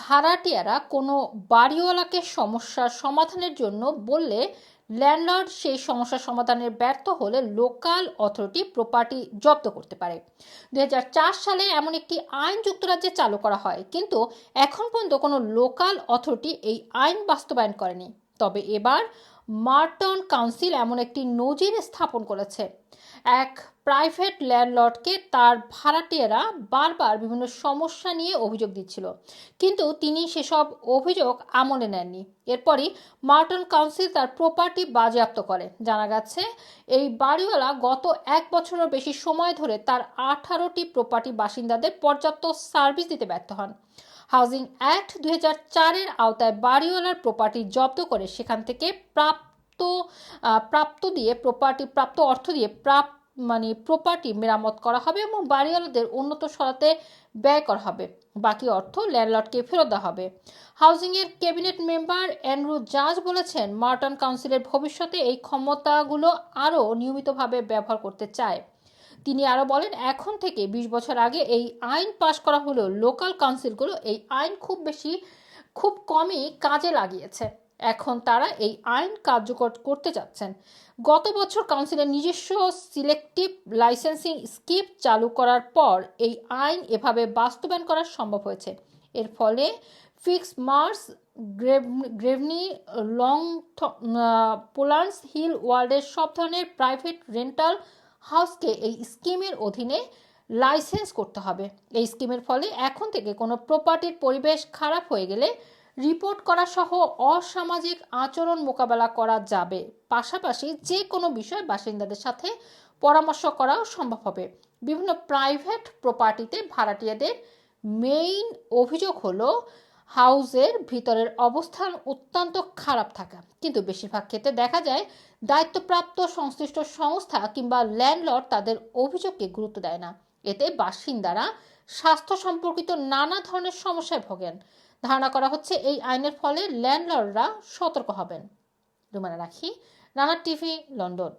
ভাড়াটিয়ারা কোনো বাড়িওয়ালাকে সমস্যার সমাধানের জন্য বললে ল্যান্ডলর্ড সেই সমস্যা সমাধানের ব্যর্থ হলে লোকাল অথরিটি প্রপার্টি জব্দ করতে পারে। দুই হাজার চার সালে এমন একটি আইন যুক্তরাজ্যে চালু করা হয়, কিন্তু এখন পর্যন্ত কোনো লোকাল অথরিটি এই আইন বাস্তবায়ন করেনি। তবে এবার মার্টন কাউন্সিল এমন একটি নজির স্থাপন করেছে। এক প্রাইভেট ল্যান্ডলর্ডকে তার ভাড়াটিয়ারা বারবার বিভিন্ন সমস্যা নিয়ে অভিযোগ দিচ্ছিল। কিন্তু তিনি সেসব অভিযোগ আমলে নেননি। এরপরই মার্টন কাউন্সিল তার প্রপার্টি বাজেয়াপ্ত করে। জানা গেছে, এই বাড়িওয়ালা গত এক বছরের বেশি সময় ধরে তার আঠারোটি প্রপার্টি বাসিন্দাদের পর্যাপ্ত সার্ভিস দিতে ব্যর্থ হন। হাউজিং অ্যাক্ট দুই চারের আওতায় বাড়িওয়ালার প্রপার্টি জব্দ করে সেখান থেকে প্রাপ্ত প্রাপ্ত দিয়ে প্রপার্টি প্রাপ্ত অর্থ দিয়ে প্রাপ মানে প্রপার্টি মেরামত করা হবে এবং বাড়িওয়ালাদের উন্নত সরাতে ব্যয় করা হবে। বাকি অর্থ ল্যান্ডলর্ডকে ফেরত দেওয়া হবে। হাউজিংয়ের ক্যাবিনেট মেম্বার অ্যান্ড্রু জাজ বলেছেন মার্টন কাউন্সিলের ভবিষ্যতে এই ক্ষমতাগুলো আরও নিয়মিতভাবে ব্যবহার করতে চায়। তিনি আরও বলেন, এখন থেকে বিশ বছর আগে এই আইন পাশ করা হলেও লোকাল কাউন্সিলগুলো এই আইন খুব বেশি, খুব কমই কাজে লাগিয়েছে। এখন তারা এই আইন কার্যকর করতে যাচ্ছেন। গত বছর কাউন্সিলের নিজস্ব সিলেক্টিভ লাইসেন্সিং স্কিম চালু করার পর এই আইন এভাবে বাস্তবায়ন করা সম্ভব হয়েছে। এর ফলে ফিক্স মার্স, গ্রেভনি লং পোলান্স হিল ওয়ার্ল্ডের সব ধরনের প্রাইভেট রেন্টাল হাউসকে এই স্কিমের অধীনে লাইসেন্স করতে হবে। এই স্কিমের ফলে এখন থেকে কোনো প্রপার্টির পরিবেশ খারাপ হয়ে গেলে রিপোর্ট করা সহ অসামাজিক আচরণ মোকাবেলা করা যাবে। পাশাপাশি যে কোনো বিষয় বাসিন্দাদের সাথে পরামর্শ করাও সম্ভব হবে। বিভিন্ন প্রাইভেট প্রপার্টিতে ভাড়াটিয়াদের মেইন অভিযোগ হলো হাউসের ভিতরের অবস্থান অত্যন্ত খারাপ থাকা। কিন্তু বেশিরভাগ ক্ষেত্রে দেখা যায়, দায়িত্বপ্রাপ্ত সংশ্লিষ্ট সংস্থা কিংবা ল্যান্ডলর্ড তাদের অভিযোগকে গুরুত্ব দেয় না। এতে বাসিন্দারা স্বাস্থ্য সম্পর্কিত নানা ধরনের সমস্যায় ভোগেন। ধারণা করা হচ্ছে, এই আইনের ফলে ল্যান্ডলর্ডরা সতর্ক হবেন। রুমানা রাখি, রানা টিভি, লন্ডন।